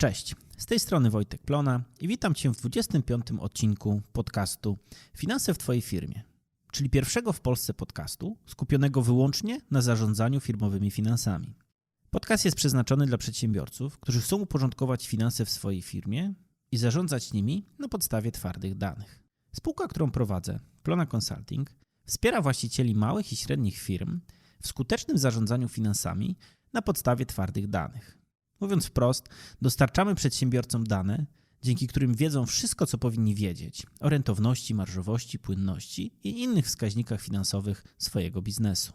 Cześć, z tej strony Wojtek Plona i witam Cię w 25. odcinku podcastu Finanse w Twojej firmie, czyli pierwszego w Polsce podcastu skupionego wyłącznie na zarządzaniu firmowymi finansami. Podcast jest przeznaczony dla przedsiębiorców, którzy chcą uporządkować finanse w swojej firmie i zarządzać nimi na podstawie twardych danych. Spółka, którą prowadzę, Plona Consulting, wspiera właścicieli małych i średnich firm w skutecznym zarządzaniu finansami na podstawie twardych danych. Mówiąc wprost, dostarczamy przedsiębiorcom dane, dzięki którym wiedzą wszystko, co powinni wiedzieć o rentowności, marżowości, płynności i innych wskaźnikach finansowych swojego biznesu.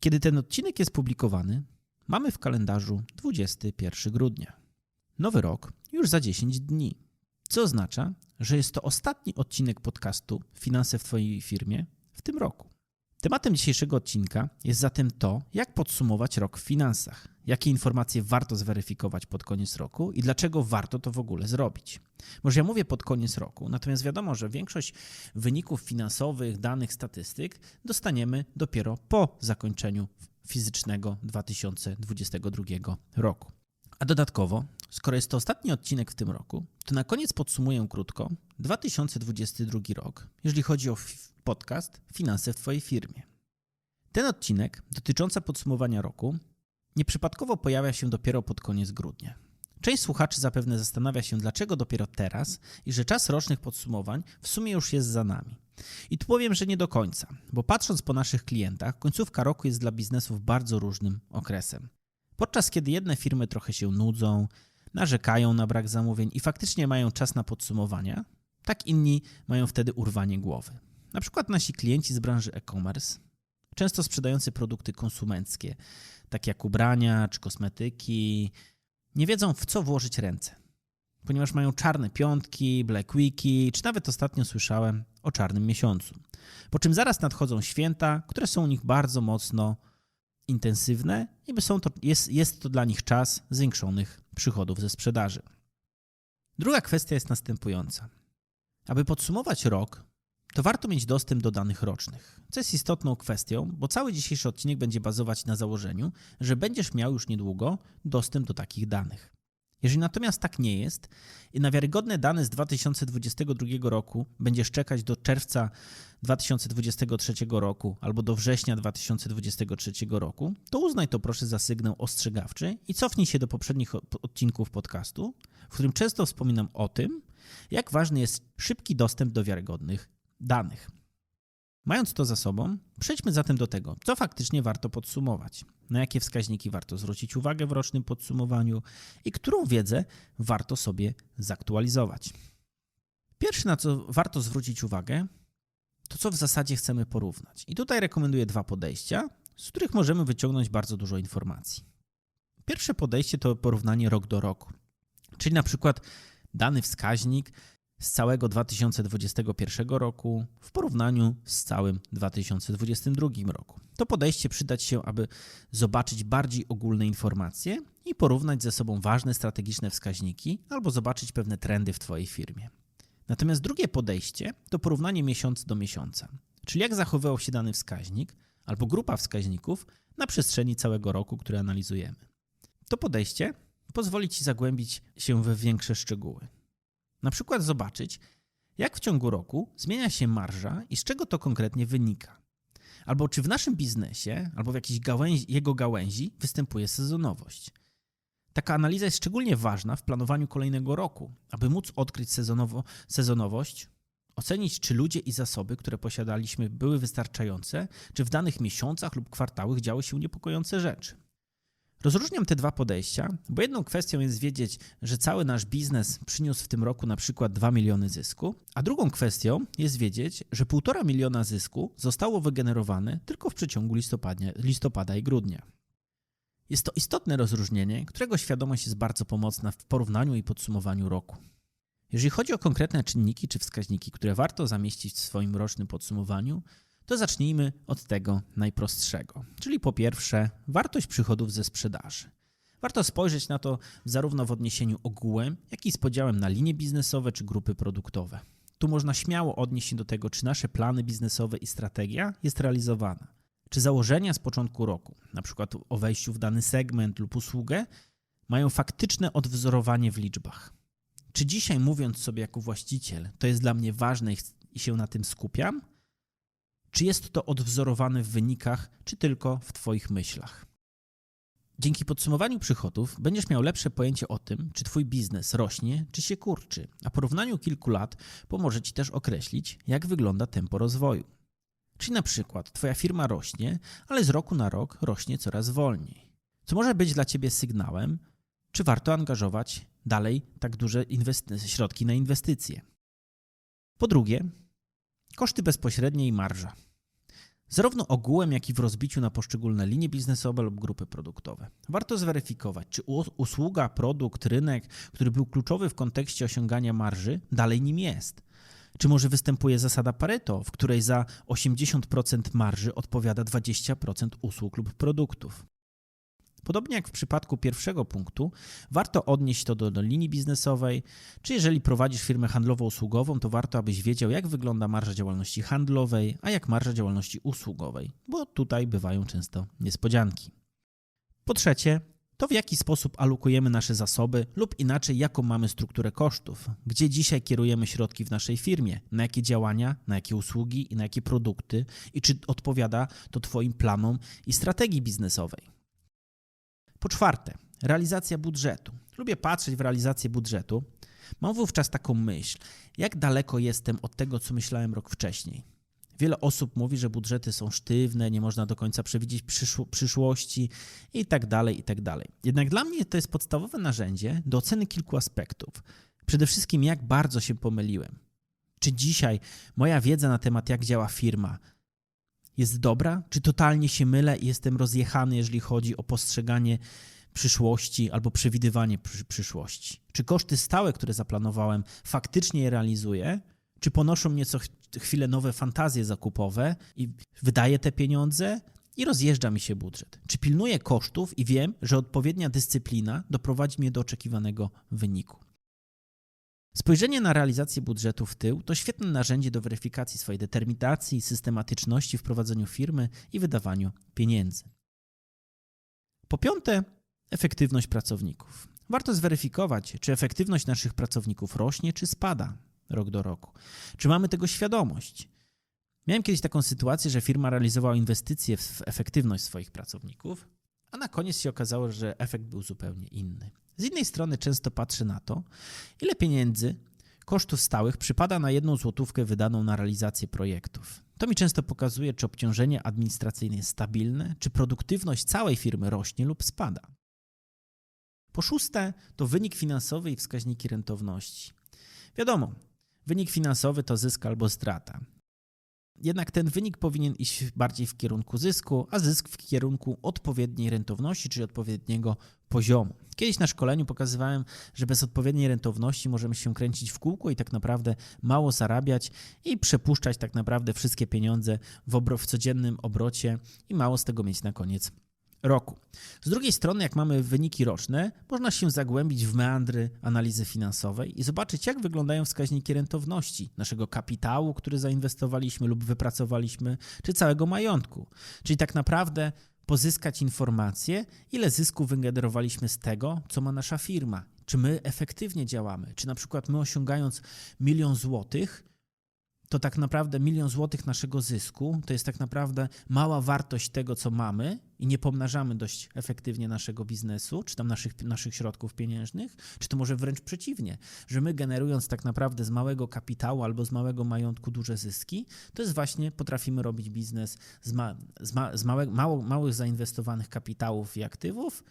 Kiedy ten odcinek jest publikowany, mamy w kalendarzu 21 grudnia. Nowy rok już za 10 dni, co oznacza, że jest to ostatni odcinek podcastu Finanse w Twojej firmie w tym roku. Tematem dzisiejszego odcinka jest zatem to, jak podsumować rok w finansach, jakie informacje warto zweryfikować pod koniec roku i dlaczego warto to w ogóle zrobić. Może ja mówię pod koniec roku, natomiast wiadomo, że większość wyników finansowych, danych, statystyk dostaniemy dopiero po zakończeniu fizycznego 2022 roku. A dodatkowo, skoro jest to ostatni odcinek w tym roku, to na koniec podsumuję krótko 2022 rok, jeżeli chodzi o podcast Finanse w Twojej firmie. Ten odcinek, dotyczący podsumowania roku, nieprzypadkowo pojawia się dopiero pod koniec grudnia. Część słuchaczy zapewne zastanawia się, dlaczego dopiero teraz i że czas rocznych podsumowań w sumie już jest za nami. I tu powiem, że nie do końca, bo patrząc po naszych klientach, końcówka roku jest dla biznesów bardzo różnym okresem. Podczas kiedy jedne firmy trochę się nudzą, narzekają na brak zamówień i faktycznie mają czas na podsumowania, tak inni mają wtedy urwanie głowy. Na przykład nasi klienci z branży e-commerce, często sprzedający produkty konsumenckie, takie jak ubrania czy kosmetyki, nie wiedzą w co włożyć ręce, ponieważ mają czarne piątki, black weeki, czy nawet ostatnio słyszałem o czarnym miesiącu. Po czym zaraz nadchodzą święta, które są u nich bardzo mocno intensywne i są to, jest, jest to dla nich czas zwiększonych przychodów ze sprzedaży. Druga kwestia jest następująca. Aby podsumować rok, to warto mieć dostęp do danych rocznych, co jest istotną kwestią, bo cały dzisiejszy odcinek będzie bazować na założeniu, że będziesz miał już niedługo dostęp do takich danych. Jeżeli natomiast tak nie jest i na wiarygodne dane z 2022 roku będziesz czekać do czerwca 2023 roku albo do września 2023 roku, to uznaj to proszę za sygnał ostrzegawczy i cofnij się do poprzednich odcinków podcastu, w którym często wspominam o tym, jak ważny jest szybki dostęp do wiarygodnych danych. Mając to za sobą, przejdźmy zatem do tego, co faktycznie warto podsumować, na jakie wskaźniki warto zwrócić uwagę w rocznym podsumowaniu i którą wiedzę warto sobie zaktualizować. Pierwsze, na co warto zwrócić uwagę, to co w zasadzie chcemy porównać. I tutaj rekomenduję dwa podejścia, z których możemy wyciągnąć bardzo dużo informacji. Pierwsze podejście to porównanie rok do roku, czyli na przykład dany wskaźnik z całego 2021 roku w porównaniu z całym 2022 roku. To podejście przydać się, aby zobaczyć bardziej ogólne informacje i porównać ze sobą ważne strategiczne wskaźniki albo zobaczyć pewne trendy w Twojej firmie. Natomiast drugie podejście to porównanie miesiąc do miesiąca, czyli jak zachowywał się dany wskaźnik albo grupa wskaźników na przestrzeni całego roku, który analizujemy. To podejście pozwoli Ci zagłębić się we większe szczegóły. Na przykład zobaczyć, jak w ciągu roku zmienia się marża i z czego to konkretnie wynika. Albo czy w naszym biznesie, albo w jakiejś gałęzi, jego gałęzi występuje sezonowość. Taka analiza jest szczególnie ważna w planowaniu kolejnego roku, aby móc odkryć sezonowo, sezonowość, ocenić, czy ludzie i zasoby, które posiadaliśmy, były wystarczające, czy w danych miesiącach lub kwartałach działy się niepokojące rzeczy. Rozróżniam te dwa podejścia, bo jedną kwestią jest wiedzieć, że cały nasz biznes przyniósł w tym roku na przykład 2 miliony zysku, a drugą kwestią jest wiedzieć, że 1,5 miliona zysku zostało wygenerowane tylko w przeciągu listopada i grudnia. Jest to istotne rozróżnienie, którego świadomość jest bardzo pomocna w porównaniu i podsumowaniu roku. Jeżeli chodzi o konkretne czynniki czy wskaźniki, które warto zamieścić w swoim rocznym podsumowaniu, to zacznijmy od tego najprostszego. Czyli po pierwsze, wartość przychodów ze sprzedaży. Warto spojrzeć na to zarówno w odniesieniu ogółem, jak i z podziałem na linie biznesowe czy grupy produktowe. Tu można śmiało odnieść się do tego, czy nasze plany biznesowe i strategia jest realizowana. Czy założenia z początku roku, przykład o wejściu w dany segment lub usługę, mają faktyczne odwzorowanie w liczbach. Czy dzisiaj, mówiąc sobie jako właściciel, to jest dla mnie ważne i się na tym skupiam? Czy jest to odwzorowane w wynikach, czy tylko w Twoich myślach? Dzięki podsumowaniu przychodów będziesz miał lepsze pojęcie o tym, czy Twój biznes rośnie, czy się kurczy, a porównaniu kilku lat pomoże Ci też określić, jak wygląda tempo rozwoju. Czyli na przykład Twoja firma rośnie, ale z roku na rok rośnie coraz wolniej. Co może być dla Ciebie sygnałem, czy warto angażować dalej tak duże środki na inwestycje. Po drugie, koszty bezpośrednie i marża. Zarówno ogółem, jak i w rozbiciu na poszczególne linie biznesowe lub grupy produktowe. Warto zweryfikować, czy usługa, produkt, rynek, który był kluczowy w kontekście osiągania marży, dalej nim jest. Czy może występuje zasada Pareto, w której za 80% marży odpowiada 20% usług lub produktów? Podobnie jak w przypadku pierwszego punktu, warto odnieść to do, do, linii biznesowej, czy jeżeli prowadzisz firmę handlowo-usługową, to warto, abyś wiedział, jak wygląda marża działalności handlowej, a jak marża działalności usługowej, bo tutaj bywają często niespodzianki. Po trzecie, to w jaki sposób alokujemy nasze zasoby lub inaczej, jaką mamy strukturę kosztów, gdzie dzisiaj kierujemy środki w naszej firmie, na jakie działania, na jakie usługi i na jakie produkty i czy odpowiada to Twoim planom i strategii biznesowej. Po czwarte, realizacja budżetu. Lubię patrzeć w realizację budżetu. Mam wówczas taką myśl, jak daleko jestem od tego, co myślałem rok wcześniej. Wiele osób mówi, że budżety są sztywne, nie można do końca przewidzieć przyszło, przyszłości i tak dalej, i tak dalej. Jednak dla mnie to jest podstawowe narzędzie do oceny kilku aspektów. Przede wszystkim, jak bardzo się pomyliłem. Czy dzisiaj moja wiedza na temat, jak działa firma, jest dobra? Czy totalnie się mylę i jestem rozjechany, jeżeli chodzi o postrzeganie przyszłości albo przewidywanie przyszłości? Czy koszty stałe, które zaplanowałem, faktycznie je realizuję? Czy ponoszą mnie co chwilę nowe fantazje zakupowe i wydaję te pieniądze i rozjeżdża mi się budżet? Czy pilnuję kosztów i wiem, że odpowiednia dyscyplina doprowadzi mnie do oczekiwanego wyniku? Spojrzenie na realizację budżetu w tył to świetne narzędzie do weryfikacji swojej determinacji systematyczności w prowadzeniu firmy i wydawaniu pieniędzy. Po piąte, efektywność pracowników. Warto zweryfikować, czy efektywność naszych pracowników rośnie, czy spada rok do roku. Czy mamy tego świadomość? Miałem kiedyś taką sytuację, że firma realizowała inwestycje w efektywność swoich pracowników, a na koniec się okazało, że efekt był zupełnie inny. Z innej strony często patrzę na to, ile pieniędzy, kosztów stałych przypada na jedną złotówkę wydaną na realizację projektów. To mi często pokazuje, czy obciążenie administracyjne jest stabilne, czy produktywność całej firmy rośnie lub spada. Po szóste, to wynik finansowy i wskaźniki rentowności. Wiadomo, wynik finansowy to zysk albo strata. Jednak ten wynik powinien iść bardziej w kierunku zysku, a zysk w kierunku odpowiedniej rentowności, czyli odpowiedniego poziomu. Kiedyś na szkoleniu pokazywałem, że bez odpowiedniej rentowności możemy się kręcić w kółko i tak naprawdę mało zarabiać i przepuszczać tak naprawdę wszystkie pieniądze w, obro- w codziennym obrocie i mało z tego mieć na koniec roku. Z drugiej strony, jak mamy wyniki roczne, można się zagłębić w meandry analizy finansowej i zobaczyć, jak wyglądają wskaźniki rentowności naszego kapitału, który zainwestowaliśmy lub wypracowaliśmy, czy całego majątku. Czyli tak naprawdę pozyskać informacje, ile zysku wygenerowaliśmy z tego, co ma nasza firma. Czy my efektywnie działamy? Czy na przykład my osiągając milion złotych, to tak naprawdę milion złotych naszego zysku to jest tak naprawdę mała wartość tego, co mamy i nie pomnażamy dość efektywnie naszego biznesu, czy tam naszych, naszych środków pieniężnych, czy to może wręcz przeciwnie, że my generując tak naprawdę z małego kapitału albo z małego majątku duże zyski, to jest właśnie potrafimy robić biznes z, ma, z, ma, z małe, mało, małych zainwestowanych kapitałów i aktywów,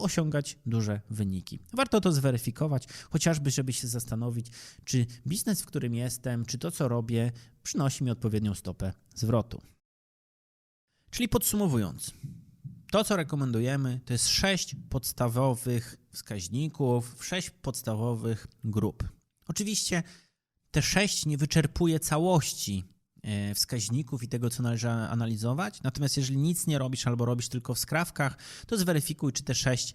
osiągać duże wyniki. Warto to zweryfikować, chociażby, żeby się zastanowić, czy biznes, w którym jestem, czy to, co robię, przynosi mi odpowiednią stopę zwrotu. Czyli podsumowując, to, co rekomendujemy, to jest sześć podstawowych wskaźników, sześć podstawowych grup. Oczywiście te sześć nie wyczerpuje całości wskaźników i tego, co należy analizować. Natomiast jeżeli nic nie robisz albo robisz tylko w skrawkach, to zweryfikuj, czy te sześć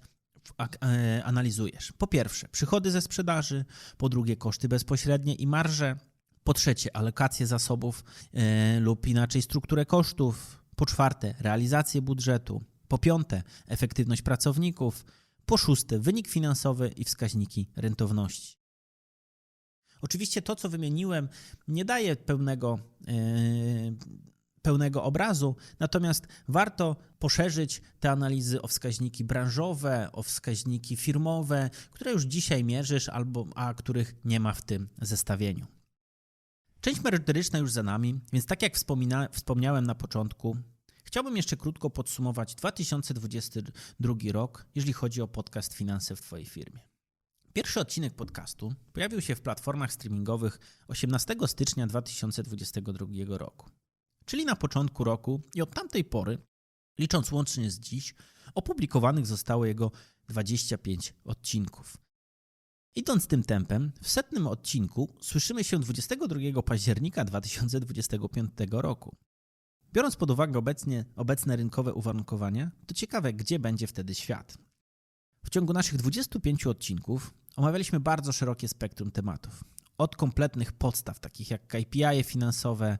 e, analizujesz. Po pierwsze, przychody ze sprzedaży, po drugie, koszty bezpośrednie i marże, po trzecie, alokację zasobów e, lub inaczej strukturę kosztów, po czwarte, realizację budżetu, po piąte, efektywność pracowników, Po szóste, wynik finansowy i wskaźniki rentowności. Oczywiście to, co wymieniłem, nie daje pełnego, yy, pełnego obrazu, natomiast warto poszerzyć te analizy o wskaźniki branżowe, o wskaźniki firmowe, które już dzisiaj mierzysz, albo a których nie ma w tym zestawieniu. Część merytoryczna już za nami, więc tak jak wspomniałem na początku, chciałbym jeszcze krótko podsumować 2022 rok, jeżeli chodzi o podcast Finanse w Twojej firmie. Pierwszy odcinek podcastu pojawił się w platformach streamingowych 18 stycznia 2022 roku, czyli na początku roku i od tamtej pory, licząc łącznie z dziś, opublikowanych zostało jego 25 odcinków. Idąc tym tempem, w setnym odcinku słyszymy się 22 października 2025 roku. Biorąc pod uwagę obecnie, obecne rynkowe uwarunkowania, to ciekawe, gdzie będzie wtedy świat. W ciągu naszych 25 odcinków omawialiśmy bardzo szerokie spektrum tematów. Od kompletnych podstaw, takich jak KPI finansowe,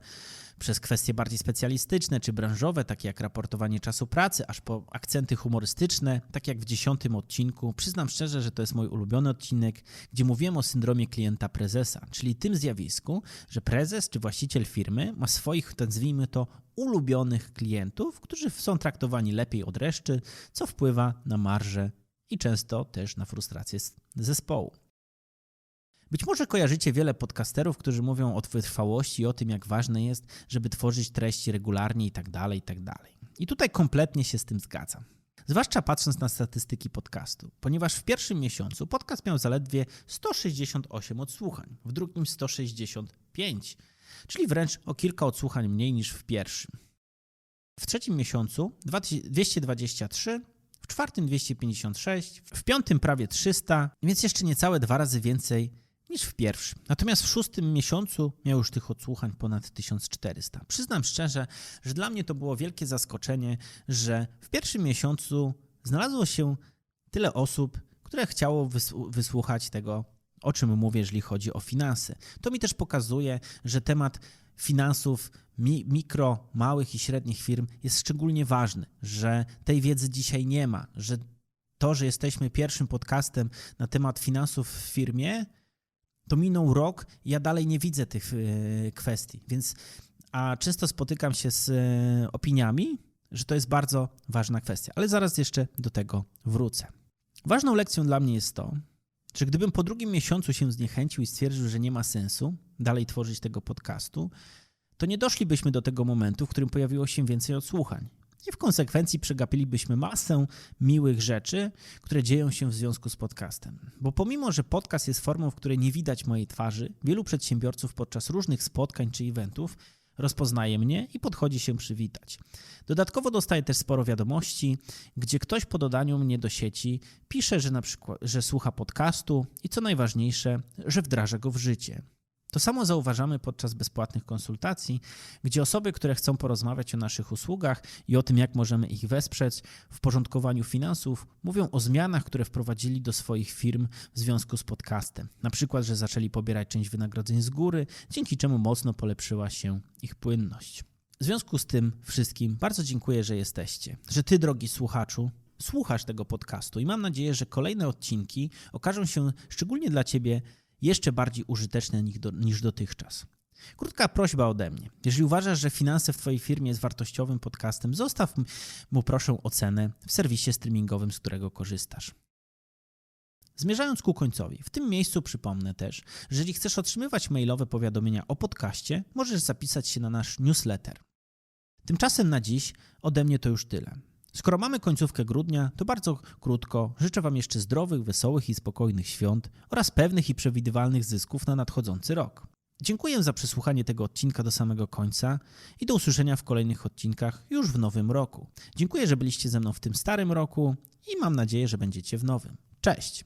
przez kwestie bardziej specjalistyczne czy branżowe, takie jak raportowanie czasu pracy, aż po akcenty humorystyczne, tak jak w dziesiątym odcinku. Przyznam szczerze, że to jest mój ulubiony odcinek, gdzie mówiłem o syndromie klienta prezesa, czyli tym zjawisku, że prezes czy właściciel firmy ma swoich, nazwijmy to, ulubionych klientów, którzy są traktowani lepiej od reszty, co wpływa na marżę i często też na frustrację zespołu. Być może kojarzycie wiele podcasterów, którzy mówią o wytrwałości i o tym, jak ważne jest, żeby tworzyć treści regularnie i tak dalej, i tak. I tutaj kompletnie się z tym zgadzam. Zwłaszcza patrząc na statystyki podcastu, ponieważ w pierwszym miesiącu podcast miał zaledwie 168 odsłuchań, w drugim 165, czyli wręcz o kilka odsłuchań mniej niż w pierwszym. W trzecim miesiącu 223, w czwartym 256, w piątym prawie 300, więc jeszcze niecałe dwa razy więcej niż w pierwszym. Natomiast w szóstym miesiącu miał już tych odsłuchań ponad 1400. Przyznam szczerze, że dla mnie to było wielkie zaskoczenie, że w pierwszym miesiącu znalazło się tyle osób, które chciało wysłuchać tego, o czym mówię, jeżeli chodzi o finanse. To mi też pokazuje, że temat finansów mi, mikro, małych i średnich firm jest szczególnie ważny, że tej wiedzy dzisiaj nie ma, że to, że jesteśmy pierwszym podcastem na temat finansów w firmie, to minął rok i ja dalej nie widzę tych e, kwestii. Więc, a często spotykam się z e, opiniami, że to jest bardzo ważna kwestia, ale zaraz jeszcze do tego wrócę. Ważną lekcją dla mnie jest to, że gdybym po drugim miesiącu się zniechęcił i stwierdził, że nie ma sensu dalej tworzyć tego podcastu, to nie doszlibyśmy do tego momentu, w którym pojawiło się więcej odsłuchań i w konsekwencji przegapilibyśmy masę miłych rzeczy, które dzieją się w związku z podcastem. Bo pomimo, że podcast jest formą, w której nie widać mojej twarzy, wielu przedsiębiorców podczas różnych spotkań czy eventów rozpoznaje mnie i podchodzi się przywitać. Dodatkowo dostaję też sporo wiadomości, gdzie ktoś po dodaniu mnie do sieci pisze, że na przykład, że słucha podcastu i co najważniejsze, że wdraża go w życie. To samo zauważamy podczas bezpłatnych konsultacji, gdzie osoby, które chcą porozmawiać o naszych usługach i o tym, jak możemy ich wesprzeć w porządkowaniu finansów, mówią o zmianach, które wprowadzili do swoich firm w związku z podcastem. Na przykład, że zaczęli pobierać część wynagrodzeń z góry, dzięki czemu mocno polepszyła się ich płynność. W związku z tym wszystkim bardzo dziękuję, że jesteście, że ty, drogi słuchaczu, słuchasz tego podcastu i mam nadzieję, że kolejne odcinki okażą się szczególnie dla ciebie jeszcze bardziej użyteczne niż dotychczas. Krótka prośba ode mnie. Jeżeli uważasz, że finanse w Twojej firmie jest wartościowym podcastem, zostaw mu proszę ocenę w serwisie streamingowym, z którego korzystasz. Zmierzając ku końcowi, w tym miejscu przypomnę też, że jeżeli chcesz otrzymywać mailowe powiadomienia o podcaście, możesz zapisać się na nasz newsletter. Tymczasem na dziś ode mnie to już tyle. Skoro mamy końcówkę grudnia, to bardzo krótko życzę Wam jeszcze zdrowych, wesołych i spokojnych świąt oraz pewnych i przewidywalnych zysków na nadchodzący rok. Dziękuję za przesłuchanie tego odcinka do samego końca i do usłyszenia w kolejnych odcinkach już w nowym roku. Dziękuję, że byliście ze mną w tym starym roku i mam nadzieję, że będziecie w nowym. Cześć!